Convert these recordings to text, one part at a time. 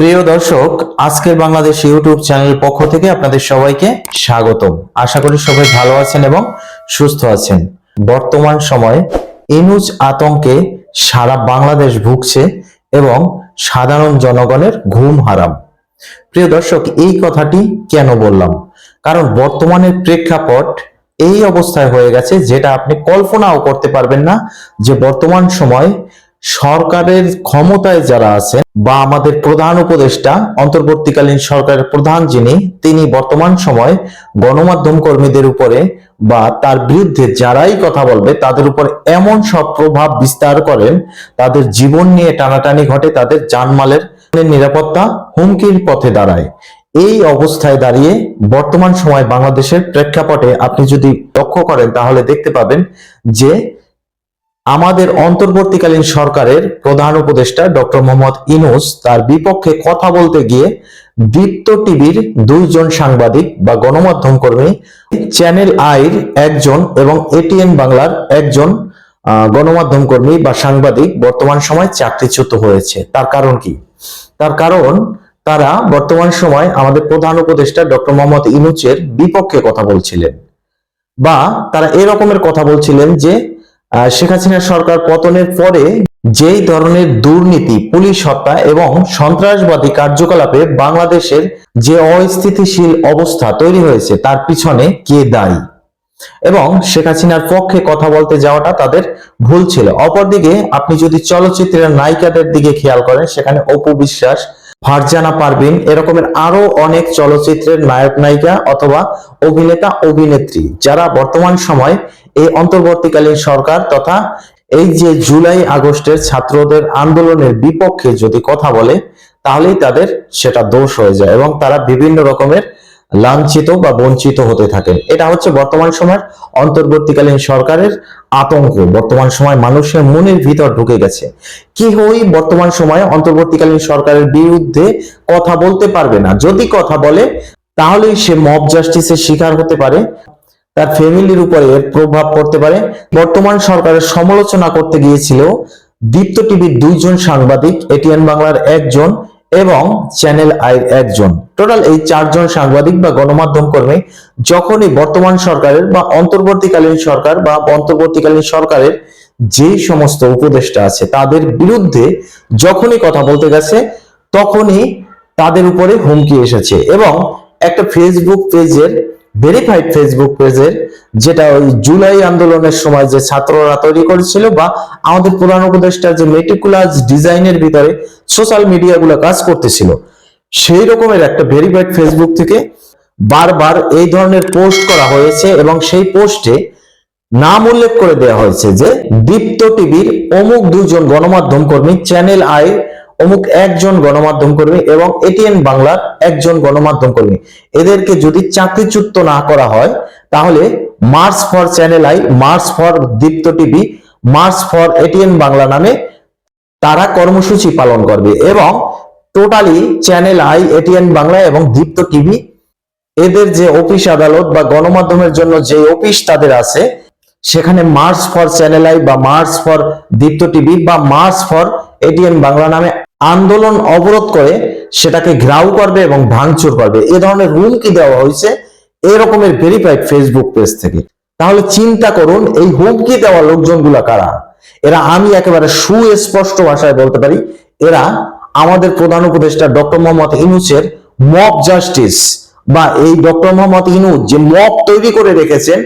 প্রিয় দর্শক, আজকের বাংলাদেশ ইউটিউব চ্যানেলের পক্ষ থেকে আপনাদের সবাইকে স্বাগতম। আশা করি সবাই ভালো আছেন এবং সুস্থ আছেন। বর্তমান সময়ে ইনুজ আতঙ্কে সারা বাংলাদেশ ভুগছে এবং সাধারণ জনগণের ঘুম হারাম। প্রিয় দর্শক, এই কথাটি কেন বললাম? কারণ বর্তমানের প্রেক্ষাপট এই অবস্থায় হয়ে গেছে, যেটা আপনি কল্পনাও করতে পারবেন না যে বর্তমান সময় সরকারের ক্ষমতায় যারা আছেন বা আমাদের প্রধান উপদেষ্টা, অন্তর্বর্তীকালীন সরকারের প্রধান যিনি, তিনি বর্তমান সময় গণমাধ্যম কর্মীদের উপরে বা তার বিরুদ্ধে যারাই কথা বলবে, তাদের উপর এমন সব প্রভাব বিস্তার করেন, তাদের জীবন নিয়ে টানাটানি ঘটে, তাদের জানমালের নিরাপত্তা হুমকির পথে দাঁড়ায়। এই অবস্থায় দাঁড়িয়ে বর্তমান সময় বাংলাদেশের প্রেক্ষাপটে আপনি যদি লক্ষ্য করেন, তাহলে দেখতে পাবেন যে আমাদের অন্তর্বর্তীকালীন সরকারের প্রধান উপদেষ্টা ডক্টর মোহাম্মদ ইনুস তার বিপক্ষে কথা বলতে গিয়ে দীপ্ত টিভির দুইজন সাংবাদিক বা গণমাধ্যম কর্মী, চ্যানেল আইর একজন এবং এটিএন বাংলার একজন গণমাধ্যম কর্মী বা সাংবাদিক বর্তমান সময় চাকরিচ্যুত হয়েছে। তার কারণ কি? তার কারণ তারা বর্তমান সময় আমাদের প্রধান উপদেষ্টা ডক্টর মোহাম্মদ ইনুচের বিপক্ষে কথা বলছিলেন বা তারা এরকমের কথা বলছিলেন যে শেখ হাসিনা সরকার পতনের পরে যেই ধরনের দুর্নীতি, পুলিশ হত্যা এবং সন্ত্রাসবাদী কার্যকলাপে বাংলাদেশের যে অস্থিতিশীল অবস্থা তৈরি হয়েছে, তার পিছনে কে দায়ী? এবং শেখ হাসিনার পক্ষে কথা বলতে যাওয়াটা তাদের ভুল ছিল। অপরদিকে আপনি যদি চলচ্চিত্রের নায়িকাদের দিকে খেয়াল করেন, সেখানে অপু বিশ্বাস ফারজানা পারভিন এরকমের আরও অনেক চলচ্চিত্রের নায়ক নায়িকা অথবা অভিনেতা, অভিনেত্রী যারা বর্তমান সময় এই অন্তর্বর্তীকালীন সরকার তথা এই যে জুলাই আগস্টের ছাত্রদের আন্দোলনের বিপক্ষে যদি কথা বলে, তাহলেই তাদের সেটা দোষ হয়ে যায় এবং তারা বিভিন্ন রকমের লাঞ্ছিত বা বঞ্চিত হতে থাকেন। এটা হচ্ছে বর্তমান সময়ের অন্তর্বর্তীকালীন সরকারের আতঙ্ক। বর্তমান সময় মানুষের মনের ভিতর ঢুকে গেছে। কেউই বর্তমান সময়ে অন্তর্বর্তীকালীন সরকারের বিরুদ্ধে কথা বলতে পারবে না। যদি কথা বলে, তাহলেই সে মব জাস্টিসের শিকার হতে পারে, তার ফ্যামিলির উপরে এর প্রভাব পড়তে পারে। বর্তমান সরকারের সমালোচনা করতে গিয়েছিল দীপ্ত টিভির দুইজন সাংবাদিক, এটিএন বাংলার একজন এবং চ্যানেল আইয়ের একজন। টোটাল এই চারজন সাংবাদিক বা গণমাধ্যম কর্মী যখনই বর্তমান সরকারের বা অন্তর্বর্তীকালীন সরকার বা অন্তর্বর্তীকালীন সরকারের যে সমস্ত উপদেষ্টা আছে, তাদের বিরুদ্ধে যখনই কথা বলতে গেছে, তখনই তাদের উপরে হুমকি এসেছে। এবং একটা ফেসবুক পেজের ভেরিফাইড ফেসবুক পেজের যেটা ওই জুলাই আন্দোলনের সময় যে ছাত্ররা তৈরি করেছিল বা আমাদের প্রধান উপদেষ্টার যে মেটিকুলাস ডিজাইনের ভিতরে সোশ্যাল মিডিয়াগুলো কাজ করতেছিল। সেই রকমের একটা ভেরিফাইড ফেসবুক থেকে বারবার এই ধরনের পোস্ট করা হয়েছে এবং সেই পোস্টে নাম উল্লেখ করে দেওয়া হয়েছে যে দীপ্ত টিভির অমুক দুজন গণমাধ্যম কর্মী চ্যানেল আই অমুক একজন গণমাধ্যম কর্মী এবং এটিএন বাংলার একজন গণমাধ্যম কর্মী। এদেরকে যদি চাকরিচ্যুত না করা হয়, তাহলে march for channel I march for Deepto TV march for ATN Bangla নামে তারা কর্মসূচি পালন করবে এবং totally channel I ATN Bangla এবং দীপ্ত টিভি, এদের যে অফিস আদালত বা গণমাধ্যমের জন্য যে অফিস তাদের আছে, সেখানে মার্চ ফর চ্যানেল আই বা মার্চ ফর দীপ্ত টিভি বা মার্চ ফর এটিএন বাংলা নামে আন্দোলন অবরোধ করে সেটাকে ঘ্রাউ করবে এবং ভাঙচুর করবে। এ ধরনের হুমকি দেওয়া হয়েছে? এরকমের ভেরিফাইড ফেসবুক পেজ থেকে। তাহলে চিন্তা করুন, এই হুমকি দেওয়া লোকজনগুলা কারা? এরা আমি একেবারে সুস্পষ্ট ভাষায় বলতে পারি, এরা আমাদের প্রধান উপদেষ্টা ডক্টর মোহাম্মদ ইনুসের মব জাস্টিস বা এই ডক্টর মোহাম্মদ ইনুস যে মব তৈরি করে রেখেছেন,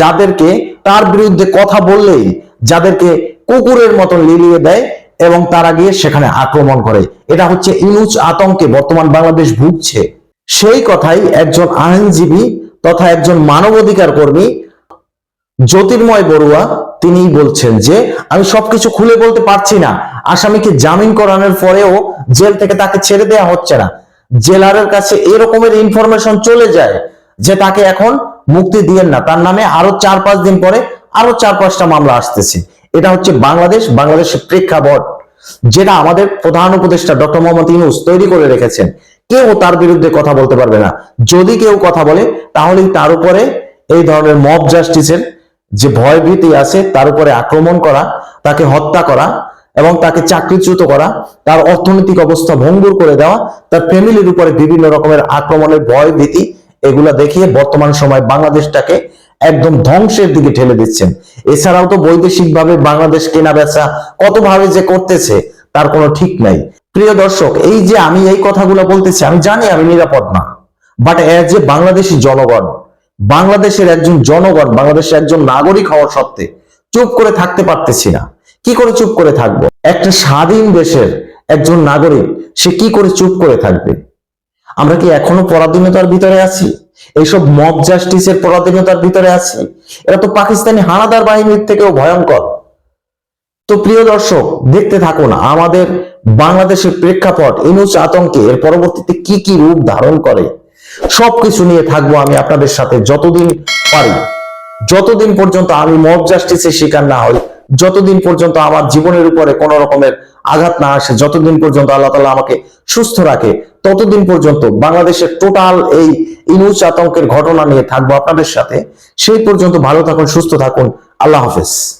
যাদেরকে তার বিরুদ্ধে কথা বললেই, যাদেরকে কুকুরের মতন লিলিয়ে দেয় এবং তারা গিয়ে সেখানে আক্রমণ করে। এটা হচ্ছে ইনুজ আতঙ্কে বর্তমান বাংলাদেশ ভুগছে। সেই কথাই একজন আইনজীবী তথা একজন মানবাধিকার কর্মী জ্যোতির্ময় বড়ুয়া তিনি বলছেন যে, আমি সবকিছু খুলে বলতে পারছি না। আসামিকে জামিন করানোর পরেও জেল থেকে তাকে ছেড়ে দেয়া হচ্ছে না। জেলারের কাছে এরকমের ইনফরমেশন চলে যায় যে তাকে এখন মুক্তি দিয়েন না। তার নামে আরও চার পাঁচ দিন পরে আরও চার পাঁচটা মামলা আসতেছে। এটা হচ্ছে বাংলাদেশ। বাংলাদেশের প্রেক্ষাপট যেটা আমাদের প্রধান উপদেষ্টা ডক্টর মোহাম্মদ ইউনুস তৈরি করে রেখেছেন। কেউ তার বিরুদ্ধে কথা বলতে পারবে না। যদি কেউ কথা বলে, তাহলেই তার উপরে এই ধরনের মব জাস্টিসের যে ভয় ভীতি আছে, তার উপরে আক্রমণ করা, তাকে হত্যা করা এবং তাকে চাকরিচ্যুত করা, তার অর্থনৈতিক অবস্থা ভঙ্গুর করে দেওয়া, তার ফ্যামিলির উপরে বিভিন্ন রকমের আক্রমণের ভয় ভীতি এগুলা দেখিয়ে বর্তমান সময় বাংলাদেশটাকে একদম ধ্বংসের দিকে ঠেলে দিচ্ছেন। এছাড়াও তো বৈদেশিক ভাবে বাংলাদেশ কেনা বেচা কতভাবে যে করতেছে, তার কোনো ঠিক নাই। প্রিয় দর্শক, এই যে আমি এই কথাগুলো বলতেছি, আমি জানি আমি নিরাপদ না। বাট এজ এ বাংলাদেশি জনগণ, বাংলাদেশের একজন জনগণ, বাংলাদেশের একজন নাগরিক হওয়ার সত্ত্বে চুপ করে থাকতে পারতেছি না। কি করে চুপ করে থাকব? একটা স্বাধীন দেশের একজন নাগরিক, সে কি করে চুপ করে থাকবে? আমরা কি এখনও পরাধীনতার ভিতরে আছি? এইসব মব জাস্টিসের পরাধীনতার ভিতরে আছি? এরা তো পাকিস্তানি হানাদার বাহিনীর থেকেও ভয়ঙ্কর। তো প্রিয় দর্শক, দেখতে থাকুন, আমাদের বাংলাদেশের প্রেক্ষাপট ইনুস আতঙ্কে এর পরবর্তীতে কি কি রূপ ধারণ করে? সবকিছু নিয়ে থাকব আমি আপনাদের সাথে যতদিন পারি। যতদিন পর্যন্ত আমি মব জাস্টিসের শিকার না হই যতদিন পর্যন্ত আমার জীবনের উপরে কোন রকমের আঘাত না আসে, যতদিন পর্যন্ত আল্লাহ তালা আমাকে সুস্থ রাখে, ততদিন পর্যন্ত বাংলাদেশের টোটাল এই ইনুজ আতঙ্কের ঘটনা নিয়ে থাকব আপনাদের সাথে। সেই পর্যন্ত ভালো থাকুন, সুস্থ থাকুন। আল্লাহ হাফেজ।